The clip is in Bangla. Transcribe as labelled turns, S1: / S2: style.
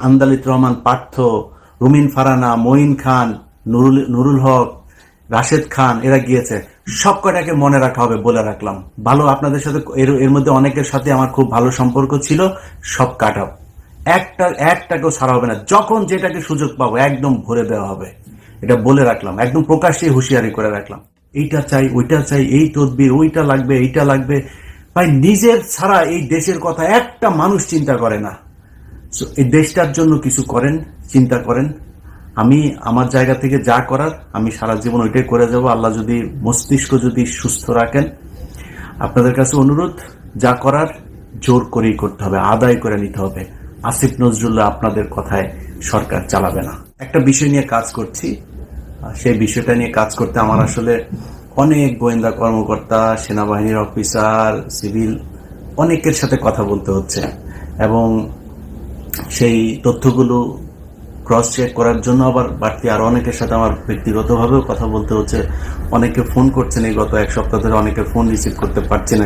S1: আন্দালিত রহমান পার্থ, রুমিন ফারানা, মঈন খান, নুরুল নুরুল হক, রাশেদ খান, এরা গিয়েছে। সব কটাকে মনে রাখা হবে, বলে রাখলাম। ভালো আপনাদের সাথে এর এর মধ্যে অনেকের সাথে আমার খুব ভালো সম্পর্ক ছিল, সব কাটাও। একটা একটাকেও ছাড়া হবে না। যখন যেটাকে সুযোগ পাবো, একদম ভরে দেওয়া হবে। এটা বলে রাখলাম, একদম প্রকাশ্যে হুঁশিয়ারি করে রাখলাম। এইটা চাই, ওইটা চাই, এই তদবির, ওইটা লাগবে, এইটা লাগবে। ভাই, নিজের ছাড়া এই দেশের কথা একটা মানুষ চিন্তা করে না। So, এই দেশটার জন্য কিছু করেন চিন্তা করেন। আমি আমার জায়গা থেকে যা করার আমি সারা জীবন ওইটাই করে যাব। আল্লাহ যদি মস্তিষ্ক যদি সুস্থ রাখেন আপনাদের কাছে অনুরোধ যা করার জোর করেই করতে হবে আদায় করে নিতে হবে। আসিফ নজরুল্লাহ আপনাদের কথায় সরকার চালাবে না। একটা বিষয় নিয়ে কাজ করছি। সেই বিষয়টা নিয়ে কাজ করতে আমার আসলে অনেক গোয়েন্দা কর্মকর্তা সেনাবাহিনীর অফিসার সিভিল অনেকের সাথে কথা বলতে হচ্ছে। এবং সেই তথ্যগুলো ক্রস চেক করার জন্য আবার বাড়তি আরও অনেকের সাথে আমার ব্যক্তিগতভাবেও কথা বলতে হচ্ছে। অনেকে ফোন করছেন এই গত এক সপ্তাহ ধরে, অনেকে ফোন রিসিভ করতে পারছে না।